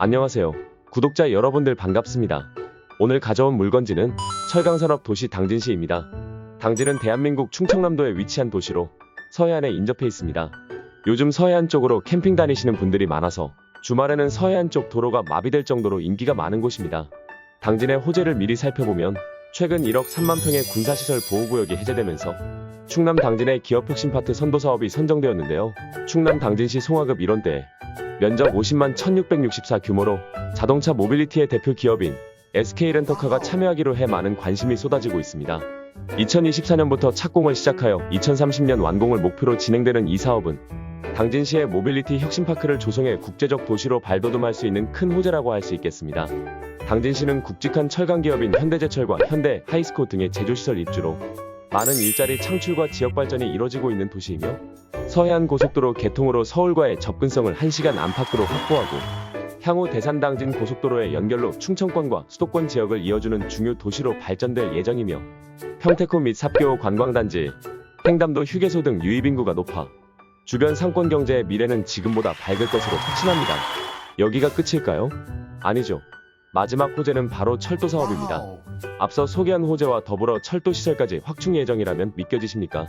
안녕하세요. 구독자 여러분들 반갑습니다. 오늘 가져온 물건지는 철강산업 도시 당진시입니다. 당진은 대한민국 충청남도에 위치한 도시로 서해안에 인접해 있습니다. 요즘 서해안 쪽으로 캠핑 다니시는 분들이 많아서 주말에는 서해안 쪽 도로가 마비될 정도로 인기가 많은 곳입니다. 당진의 호재를 미리 살펴보면 최근 1억 3만 평의 군사시설 보호구역이 해제되면서 충남 당진의 기업혁신파트 선도 사업이 선정되었는데요. 충남 당진시 송화급 1원대에 면적 50만 1664 규모로 자동차 모빌리티의 대표 기업인 SK렌터카가 참여하기로 해 많은 관심이 쏟아지고 있습니다. 2024년부터 착공을 시작하여 2030년 완공을 목표로 진행되는 이 사업은 당진시의 모빌리티 혁신파크를 조성해 국제적 도시로 발돋움할 수 있는 큰 호재라고 할 수 있겠습니다. 당진시는 굵직한 철강 기업인 현대제철과 현대, 하이스코 등의 제조시설 입주로 많은 일자리 창출과 지역 발전이 이뤄지고 있는 도시이며 서해안 고속도로 개통으로 서울과의 접근성을 1시간 안팎으로 확보하고 향후 대산당진 고속도로의 연결로 충청권과 수도권 지역을 이어주는 중요 도시로 발전될 예정이며 평택호 및 삽교 관광단지, 횡담도 휴게소 등 유입 인구가 높아 주변 상권 경제의 미래는 지금보다 밝을 것으로 확신합니다. 여기가 끝일까요? 아니죠. 마지막 호재는 바로 철도 사업입니다. 앞서 소개한 호재와 더불어 철도 시설까지 확충 예정이라면 믿겨지십니까?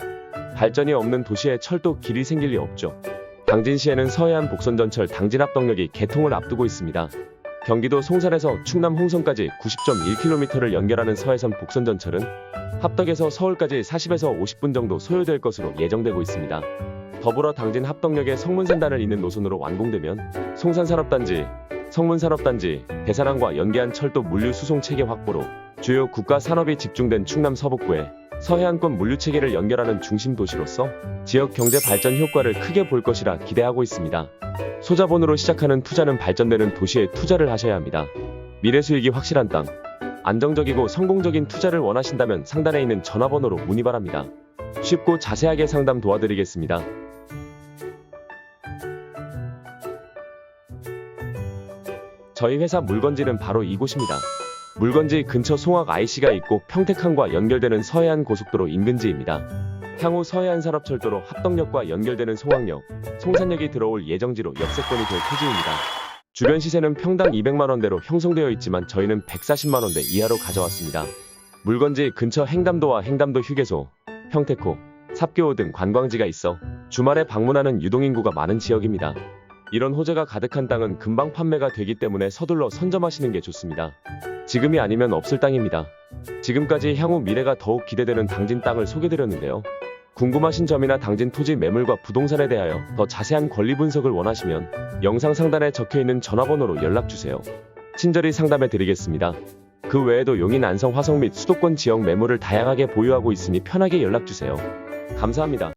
발전이 없는 도시에 철도 길이 생길 리 없죠. 당진시에는 서해안 복선전철 당진 합동역이 개통을 앞두고 있습니다. 경기도 송산에서 충남 홍성까지 90.1km를 연결하는 서해선 복선전철은 합덕에서 서울까지 40에서 50분 정도 소요될 것으로 예정되고 있습니다. 더불어 당진 합덕역의 성문산단을 잇는 노선으로 완공되면 송산산업단지, 성문산업단지, 대산항과 연계한 철도 물류 수송 체계 확보로 주요 국가 산업이 집중된 충남 서북부에 서해안권 물류 체계를 연결하는 중심 도시로서 지역 경제 발전 효과를 크게 볼 것이라 기대하고 있습니다. 소자본으로 시작하는 투자는 발전되는 도시에 투자를 하셔야 합니다. 미래 수익이 확실한 땅, 안정적이고 성공적인 투자를 원하신다면 상단에 있는 전화번호로 문의 바랍니다. 쉽고 자세하게 상담 도와드리겠습니다. 저희 회사 물건지는 바로 이곳입니다. 물건지 근처 송악 IC가 있고 평택항과 연결되는 서해안 고속도로 인근지입니다. 향후 서해안 산업철도로 합덕역과 연결되는 송악역, 송산역이 들어올 예정지로 역세권이 될 토지입니다. 주변 시세는 평당 200만원대로 형성되어 있지만 저희는 140만원대 이하로 가져왔습니다. 물건지 근처 행담도와 행담도 휴게소, 평택호, 삽교호 등 관광지가 있어 주말에 방문하는 유동인구가 많은 지역입니다. 이런 호재가 가득한 땅은 금방 판매가 되기 때문에 서둘러 선점하시는 게 좋습니다. 지금이 아니면 없을 땅입니다. 지금까지 향후 미래가 더욱 기대되는 당진 땅을 소개드렸는데요. 궁금하신 점이나 당진 토지 매물과 부동산에 대하여 더 자세한 권리 분석을 원하시면 영상 상단에 적혀 있는 전화번호로 연락 주세요. 친절히 상담해 드리겠습니다. 그 외에도 용인 안성 화성 및 수도권 지역 매물을 다양하게 보유하고 있으니 편하게 연락 주세요. 감사합니다.